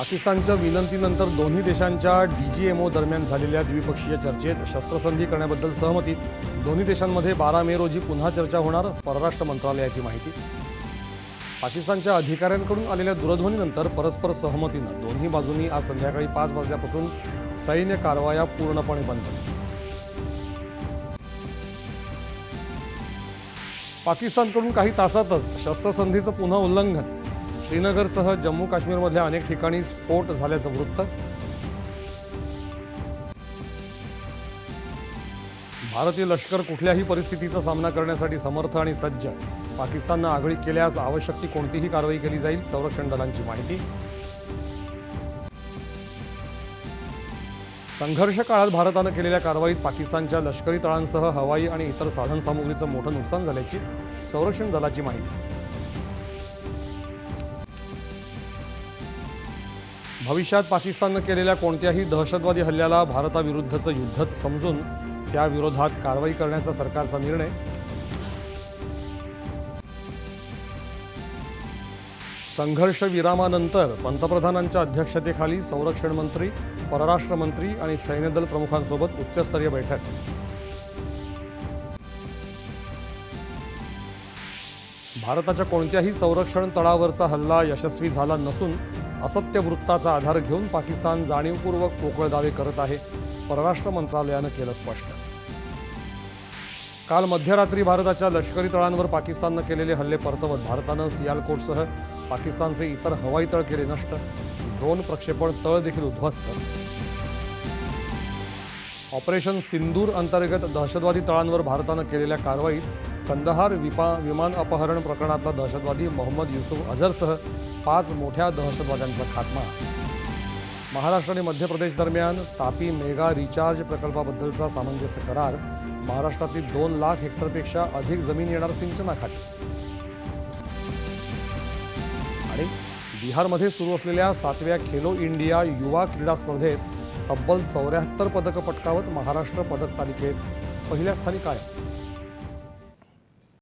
पाकिस्तानच्या विनंतीनंतर दोन्ही देशांच्या डी जी एम ओ दरम्यान झालेल्या द्विपक्षीय चर्चेत शस्त्रसंधी करण्याबद्दल सहमती. दोन्ही देशांमध्ये बारा मे रोजी पुन्हा चर्चा होणार परराष्ट्र मंत्रालयाची माहिती. पाकिस्तानच्या अधिकाऱ्यांकडून आलेल्या दूरध्वनीनंतर परस्पर सहमतीनं दोन्ही बाजूंनी आज संध्याकाळी पाच वाजल्यापासून सैन्य कारवाया पूर्णपणे बंद पाकिस्तानकडून काही तासातच शस्त्रसंधीचं पुन्हा उल्लंघन श्रीनगरसह जम्मू काश्मीरमधल्या अनेक ठिकाणी स्फोट झाल्याचं वृत्त. भारतीय लष्कर कुठल्याही परिस्थितीचा सामना करण्यासाठी समर्थ आणि सज्ज. पाकिस्ताननं आघाडी केल्यास आवश्यक ती कोणतीही कारवाई केली जाईल संरक्षण दलांची माहिती. संघर्ष काळात भारतानं केलेल्या कारवाईत पाकिस्तानच्या लष्करी तळांसह हवाई आणि इतर साधनसामुग्रीचं मोठं नुकसान झाल्याची संरक्षण दलाची माहिती. भविष्यात पाकिस्ताननं केलेल्या कोणत्याही दहशतवादी हल्ल्याला भारताविरुद्धचं युद्धच समजून त्याविरोधात कारवाई करण्याचा सरकारचा निर्णय. संघर्ष विरामानंतर पंतप्रधानांच्या अध्यक्षतेखाली संरक्षण मंत्री परराष्ट्र मंत्री आणि सैन्यदल प्रमुखांसोबत उच्चस्तरीय बैठक. भारताच्या कोणत्याही संरक्षण तळावरचा हल्ला यशस्वी झाला नसून असत्य वृत्ताचा आधार घेऊन पाकिस्तान जाणीवपूर्वक पोकळ दावे करत आहे परराष्ट्र मंत्रालयानं केलं स्पष्ट. काल मध्यरात्री भारताच्या लष्करी तळांवर पाकिस्ताननं केलेले हल्ले परतवत भारतानं सियालकोटसह पाकिस्तानचे इतर हवाई तळ केले नष्ट. ड्रोन प्रक्षेपण तळ देखील उद्ध्वस्त. ऑपरेशन सिंदूर अंतर्गत दहशतवादी तळांवर भारतानं केलेल्या कारवाईत कंदहार विपा विमान अपहरण प्रकरणातला दहशतवादी मोहम्मद युसुफ अझरसह पाच मोठ्या दहशतवाद्यांचा खात्मा. महाराष्ट्र आणि मध्य प्रदेश दरम्यान तापी मेगा रिचार्ज प्रकल्पाबद्दलचा सामंजस्य करार महाराष्ट्रातील दोन लाख हेक्टरपेक्षा अधिक जमीन येणार सिंचनाखाली. आणि बिहारमध्ये सुरू असलेल्या सातव्या खेलो इंडिया युवा क्रीडा स्पर्धेत तब्बल चौऱ्याहत्तर पदकं पटकावत महाराष्ट्र पदक तालिकेत पहिल्या स्थानी कायम.